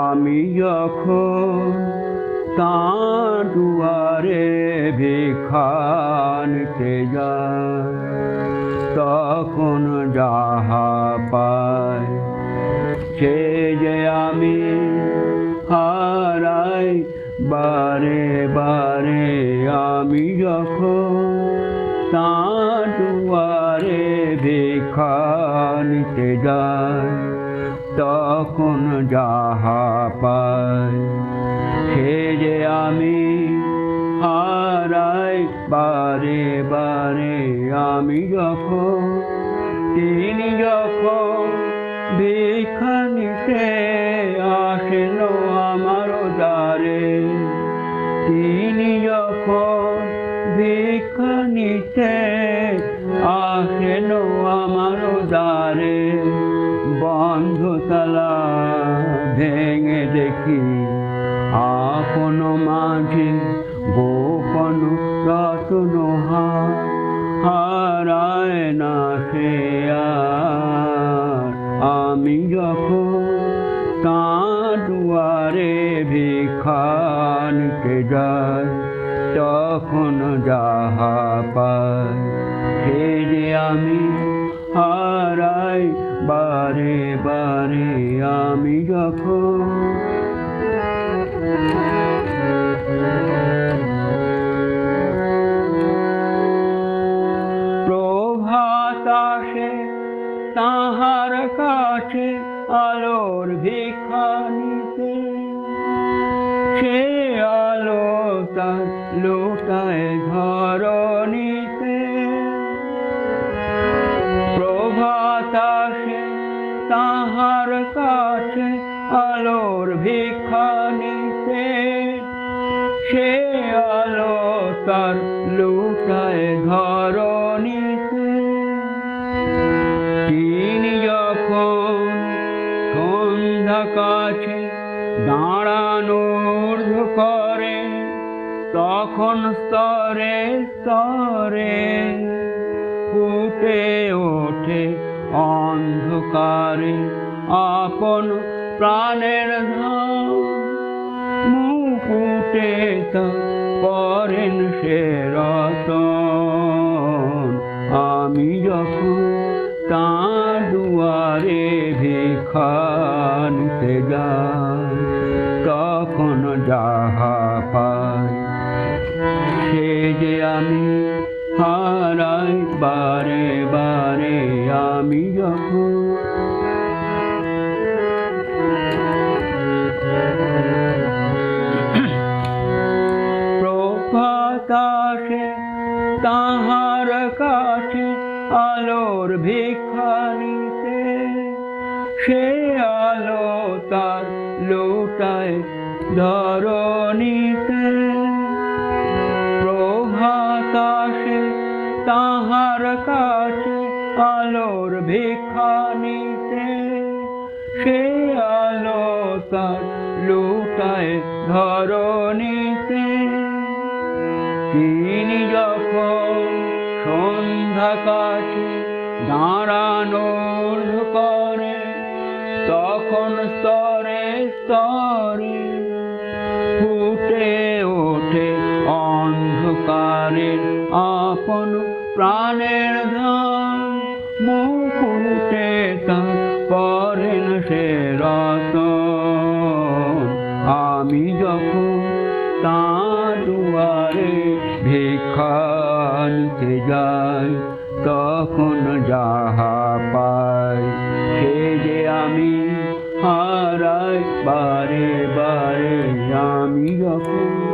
আমি যখন তাঁর দুয়ারে যাই, তখন যাহা পাই, সে যে আমি হারাই বারে বারে। আমি যখন তাঁর দুয়ারে ভিখানিতে যাই তখন যাহা পাই, সে যে আমি হারাই বারে বারে, আমি যখন, তিনি যখন ভিখানিতে আসেন আমার দ্বারে, তিনি যখন ভিখানিতে আসেন আমার দ্বারে বন্ধ তালা ভেঙে দেখি আপন মাঝে গোপন রতন হারায় না সে আমি যখন তাঁর দুয়ারে ভিখানকে যাই, তখন যাহা পাই সে যে আমি বারে বারে আমি যখন প্রভাত আসে তাহার কাছে আলোর ভিক্ষা নিতে সে আলো তার আলোর ভিক্ষা নিতে, সে আলো তার লোটায় ধরণীতে। তিনি যখন সন্ধ্যা কাছে দাঁড়ানো ঊর্ধ্ব করে, তখন স্তরে স্তরে ফুটে ওঠে অন্ধকারে আপন প্রাণের ধাম মুকুটে তার করেন সে রতন। আমি যখন তাঁর দুয়ারে ভিখানিতে যাই, তখন যাহা পাই, সে যে আমি হারাই বারে বারে, আমি যখন কাছে আলোর ভিক্ষা নিতে সে আলো তার লোটায় ধরণীতে। প্রভাতাসে তাহার কাছে আলোর ভিক্ষা নিতে সে আলো তার লোটায় ধরণীতে। যখন সন্ধ্যা কাছে দাঁড়ানো করে তখন স্তরে স্তরে ফুটে ওঠে অন্ধকারের আপন প্রাণের ধাম মুকুটে তার পরেন সে রতন। আমি যখন তাঁর দুয়ারে ভিখানিতে যাই তখন যাহা পাই সে যে আমি হারাই বারে বারে আমি যখন